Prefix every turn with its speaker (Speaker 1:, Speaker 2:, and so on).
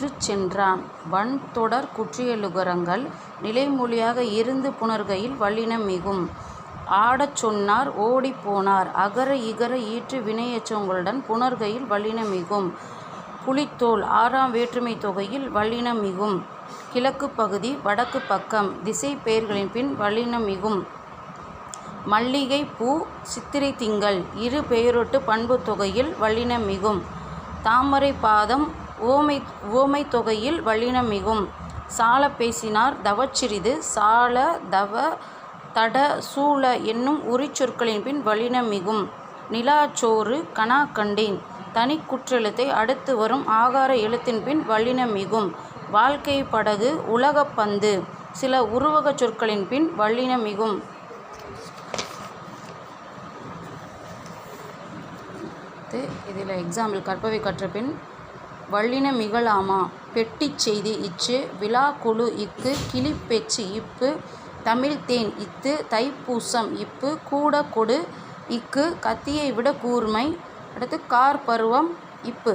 Speaker 1: உற்றுச் சென்றான் வன்தொடர் குற்றியலுகரங்கள் நிலைமொழியாக இருந்து புணர்கையில் வல்லினம் மிகும். ஆடச் சொன்னார் ஓடிப் போனார் அகர இகர ஈற்று வினையச்சங்களுடன் புணர்கையில் வல்லினம் மிகும். புலித்தோல் ஆறாம் வேற்றுமை தொகையில் வல்லினம் மிகும். கிழக்கு பகுதி வடக்கு பக்கம் திசை பெயர்களின் பின் வல்லினம் மிகும். மல்லிகை பூ சித்திரை திங்கள் இரு பெயரொட்டு பண்புத் தொகையில் வல்லினம் மிகும். தாமரை பாதம் ஓமை ஓமை தொகையில் வல்லினம் மிகும். சால பேசினார் தவச்சிறிது சால தவ தட சூழ என்னும் உரிச்சொற்களின் சொற்களின்பின் வல்லினம் மிகும். நிலாச்சோறு கணா கனா கண்டேன் தனி குற்றெழுத்தை அடுத்து வரும் ஆகார எழுத்தின் பின் வல்லினம் மிகும். வாழ்க்கை படகு உலகப் பந்து சில உருவகச் சொற்களின்பின் வல்லினம் மிகும். இதில் எக்ஸாம்பிள் கற்பவை கற்ற பின் வல்லின மிகலாமா பெட்டிச் செய்தி இச்சு விழாக்குழு இக்கு கிளிப்பேச்சு இப்பு தமிழ்த் தேன் இத்து தைப்பூசம் இப்பு கூட கொடு இக்கு கத்தியை விட கூர்மை அடுத்து கார் பருவம் இப்பு.